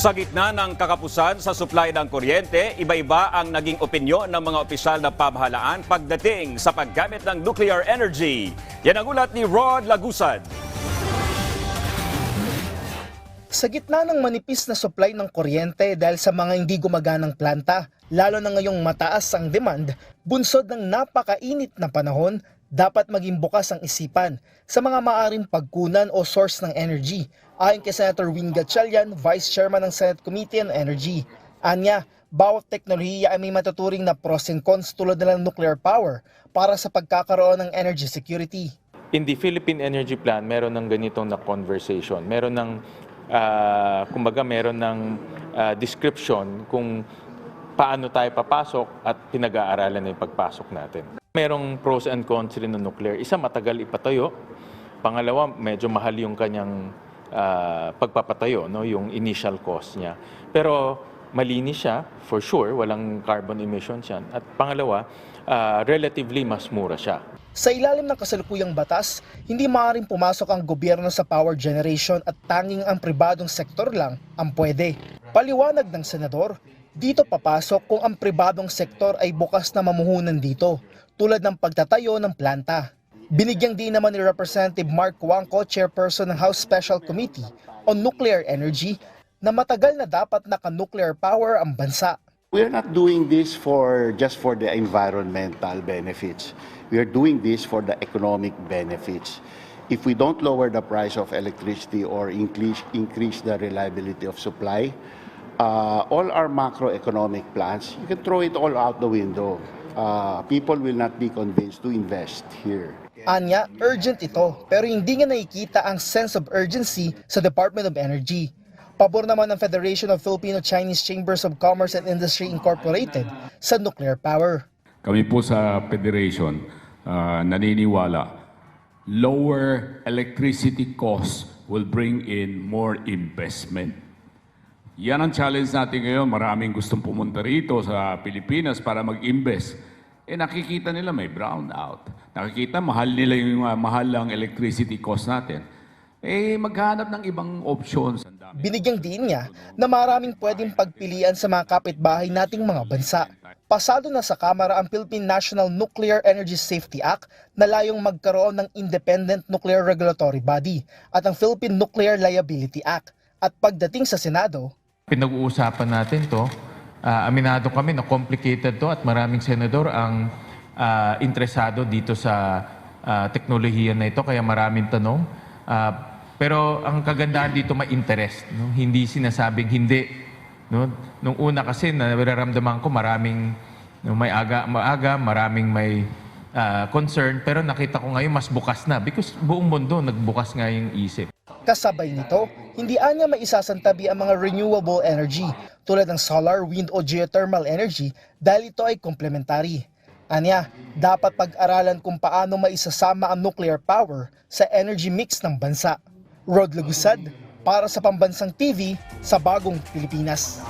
Sa gitna ng kakapusan sa supply ng kuryente, iba-iba ang naging opinyon ng mga opisyal na pamahalaan pagdating sa paggamit ng nuclear energy. Yan ang ulat ni Rod Lagusad. Sa gitna ng manipis na supply ng kuryente dahil sa mga hindi gumaganang planta, lalo na ngayong mataas ang demand, bunsod ng napakainit na panahon, dapat maging bukas ang isipan sa mga maaring pagkunan o source ng energy, ayon kay Senator Win Gatchalian, Vice Chairman ng Senate Committee on Energy. Anya, bawat teknolohiya ay may matuturing na pros and cons tulad na ng nuclear power para sa pagkakaroon ng energy security. in the Philippine Energy Plan, meron ng ganitong na conversation. Meron ng, ah, kumbaga, meron ng ah, description kung paano tayo papasok at pinag-aaralan na yung pagpasok natin. Merong pros and cons rin ng nuclear. Isa, matagal ipatayo. Pangalawa, medyo mahal yung kanyang ah, pagpapatayo, no? yung initial cost niya. Pero malinis siya, for sure, walang carbon emissions yan. At pangalawa, ah, relatively mas mura siya. Sa ilalim ng kasalukuyang batas, hindi maaaring pumasok ang gobyerno sa power generation at tanging ang pribadong sektor lang ang pwede. Paliwanag ng senador, dito papasok kung ang pribadong sektor ay bukas na mamuhunan dito, tulad ng pagtatayo ng planta. Binigyang din naman ni Representative Mark Wangco, chairperson ng House Special Committee on Nuclear Energy, na matagal na dapat naka-nuclear power ang bansa. We are not doing this for just for the environmental benefits. We are doing this for the economic benefits. If we don't lower the price of electricity or increase increase the reliability of supply, uh, all our macroeconomic plans, you can throw it all out the window. Uh, people will not be convinced to invest here. Anya, urgent ito pero hindi nga nakikita ang sense of urgency sa Department of Energy. Pabor naman ng Federation of Filipino-Chinese Chambers of Commerce and Industry Incorporated sa nuclear power. Kami po sa Federation ah, naniniwala lower electricity costs will bring in more investment. Yan ang challenge natin ngayon. Maraming gustong pumunta rito sa Pilipinas para mag-invest. Eh nakikita nila may brown out. Nakikita mahal nila yung ah, mahal ang electricity cost natin. Eh maghanap ng ibang options. Binigyang diin niya na maraming pwedeng pagpilian sa mga kapitbahay nating mga bansa. Pasado na sa Kamara ang Philippine National Nuclear Energy Safety Act na layong magkaroon ng Independent Nuclear Regulatory Body at ang Philippine Nuclear Liability Act. At pagdating sa Senado, pinag-uusapan natin to. Ah, aminado kami na complicated to at maraming senador ang ah, interesado dito sa ah, teknolohiya na ito kaya maraming tanong. Ah, pero ang kagandahan dito may interest, no? hindi sinasabing hindi. No? Nung una kasi nararamdaman ko maraming no, may aga, maaga, maraming may ah, concern pero nakita ko ngayon mas bukas na because buong mundo nagbukas nga yung isip. Kasabay nito, hindi anya maisasantabi ang mga renewable energy tulad ng solar, wind o geothermal energy dahil ito ay komplementary. Anya, dapat pag-aralan kung paano maisasama ang nuclear power sa energy mix ng bansa. Rod Lagusad, para sa Pambansang TV sa Bagong Pilipinas.